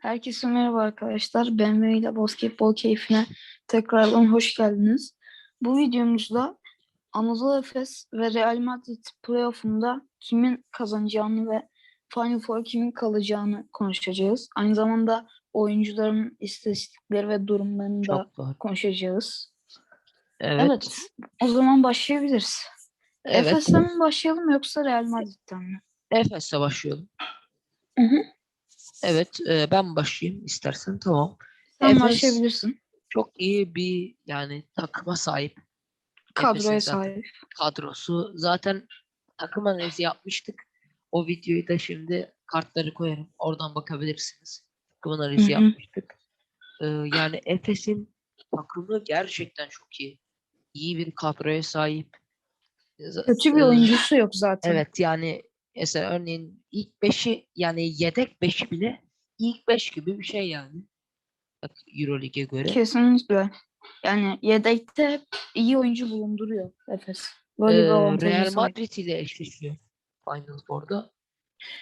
Herkese merhaba arkadaşlar. Ben ile basketbol keyfine tekrardan hoş geldiniz. Bu videomuzda Anadolu Efes ve Real Madrid playoff'unda kimin kazanacağını ve Final Four kimin kalacağını konuşacağız. Aynı zamanda oyuncuların istatistikleri ve durumlarını da Çok doğru. konuşacağız. Evet. Evet. O zaman başlayabiliriz. Evet. Efes'ten mi başlayalım yoksa Real Madrid'den mi? Efes'le başlayalım. Hı hı. Evet, e, ben başlayayım istersen. Tamam. Sen Efes- başlayabilirsin. Çok iyi bir yani takıma sahip Kadroya Efes'in zaten sahip. kadrosu. Zaten takım analizi yapmıştık. O videoyu da şimdi kartları koyarım. Oradan bakabilirsiniz. Takım analizi Hı hı. yapmıştık. E, yani Efes'in takımı gerçekten çok iyi. İyi bir kadroya sahip. Z- Kötü bir e, oyuncusu yok zaten. Evet yani mesela örneğin ilk beşi yani yedek beşi bile ilk beş gibi bir şey yani. Euroleague'e göre. Kesinlikle. Yani yedekte iyi oyuncu bulunduruyor Efes. Böyle Ee, Real. Madrid ile eşleşiyor Final Four'da.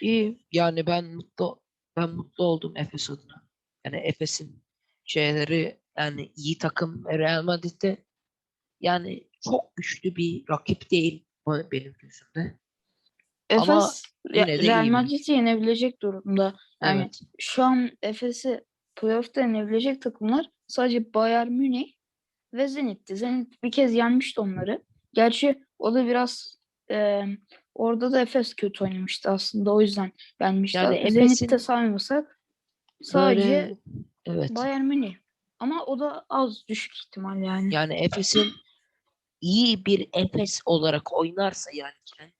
İyi yani ben mutlu ben mutlu oldum Efes adına. Yani Efes'in şeyleri yani iyi takım Real Madrid'de yani çok güçlü bir rakip değil benim gözümde. Efes ama yine de Real iyi Madrid'i yenebilecek durumda. Yani Evet. şu an Efes'i playoff'ta yenebilecek takımlar sadece Bayern Münih ve Zenit'ti. Zenit bir kez yenmişti onları. Gerçi o da biraz e, orada da Efes kötü oynamıştı aslında. O yüzden yenmişti. Yani Zenit'te Efes'in saymamasak sadece Böyle evet. Bayern Münih. Ama o da az düşük ihtimal yani. Yani Efes'in iyi bir Efes olarak oynarsa yani kendi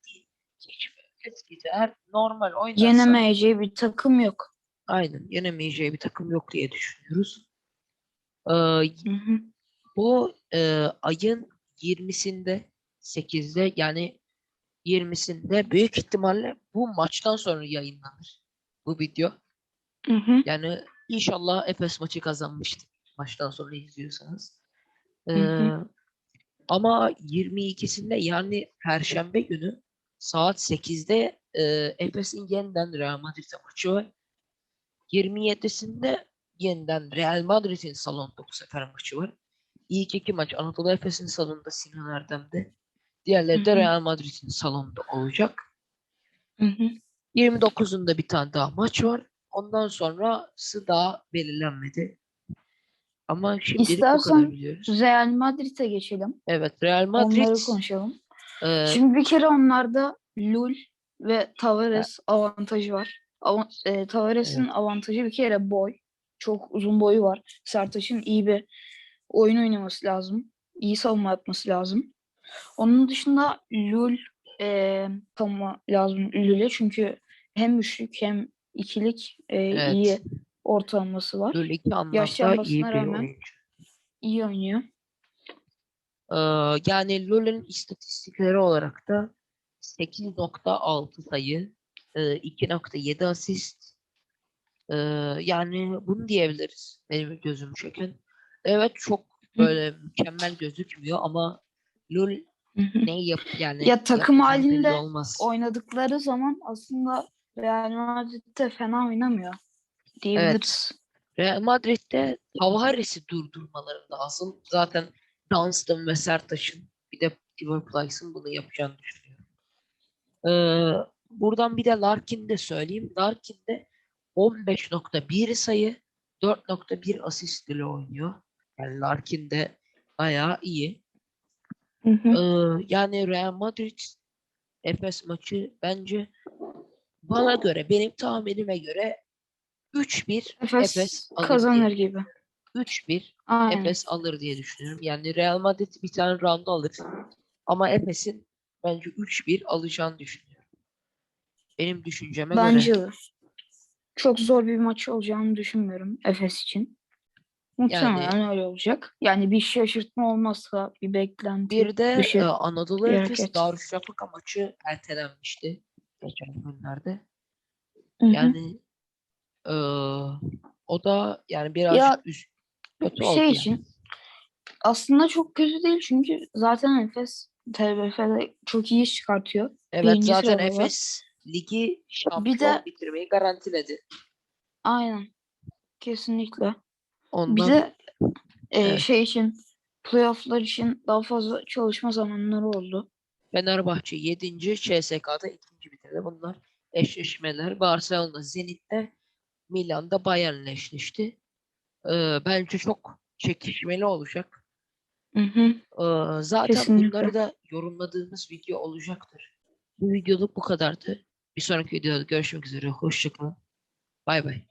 keşfet gider normal oynarsa Yenemeyeceği bir takım yok. aynen yenemeyeceği bir takım yok diye düşünüyoruz. Ee, Hı hı. bu e, ayın 20'sinde 8'de yani 20'sinde büyük ihtimalle bu maçtan sonra yayınlanır bu video. Hı hı. Yani inşallah Efes maçı kazanmıştır maçtan sonra izliyorsanız. Ee, Hı hı. ama 22'sinde yani Perşembe günü saat 8'de e, Efes'in yeniden Real Madrid'e maçı var. 27'sinde yeniden Real Madrid'in salonda bu sefer maçı var. İlk iki maç Anadolu Efes'in salonunda Sinan Erdem'de. Diğerleri de. Real Madrid'in salonunda olacak. Hı hı. 29'unda bir tane daha maç var. Ondan sonrası daha belirlenmedi. Ama şimdilik bu kadar İstersen biliyoruz. Real Madrid'e geçelim. Evet Real Onları Madrid konuşalım. E, Şimdi bir kere onlarda Lul ve Tavares avantajı var. Avan e, Tavares'in Evet. avantajı bir kere boy. Çok uzun boyu var. Sertaç'ın iyi bir oyun oynaması lazım. İyi savunma yapması lazım. Onun dışında Lul e, savunma lazım Lul'e çünkü hem üçlük hem ikilik e, Evet. iyi ortalaması var. Böyle iki anlamda iyi bir rağmen- oyuncu. İyi oynuyor. Ee, yani Lul'ün istatistikleri olarak da 8.6 sayı, e, 2.7 asist. Ee, yani bunu diyebiliriz benim gözüm çeken. Evet çok böyle mükemmel gözükmüyor ama hı. ne yap yani Ya takım belli halinde olmaz. oynadıkları zaman aslında Real Madrid'de fena oynamıyor diyebiliriz. Real Madrid'de Tavares'i durdurmaları lazım. Zaten Dunstan ve Sertaç'ın bir de Divock Plyce'ın bunu yapacağını düşünüyorum. Ee, buradan bir de Larkin de söyleyeyim. Larkin de 15.1 sayı 4.1 asist ile oynuyor. Yani Larkin de bayağı iyi. Hı hı. Ee, yani Real Madrid Efes maçı bence bana göre benim tahminime göre 3-1 Efes, Efes kazanır diye. gibi. 3-1 Aynen. Efes alır diye düşünüyorum. Yani Real Madrid bir tane round alır. Ama Efes'in bence 3-1 alacağını düşünüyorum. Benim düşünceme Bence göre. de. Çok zor bir maç olacağını düşünmüyorum Efes için. Muhtemelen öyle olacak. Yani bir şaşırtma olmazsa bir beklenti. Bir de bir şey- e, Anadolu Efes. Darüşşafaka maçı ertelenmişti geçen günlerde. Hı hı. Yani e, o da yani birazcık Ya, üst, kötü şey yani. için aslında çok kötü değil çünkü zaten Efes TBF'de çok iyi iş çıkartıyor. Evet birinci zaten. Efes ligi şampiyon de- bitirmeyi garantiledi. Aynen. Kesinlikle. Ondan Bir de e, Evet. şey için playoff'lar için daha fazla çalışma zamanları oldu. Fenerbahçe 7. CSK'da 2. bitirdi. Bunlar eşleşmeler. Barcelona Zenit'te Milan'da Bayern'le eşleşti. Ee, bence çok çekişmeli olacak. Hı hı. Ee, zaten Kesinlikle. bunları da yorumladığımız video olacaktır. Bu videoluk bu kadardı. Bir sonraki videoda görüşmek üzere. Hoşçakalın. Bay bay.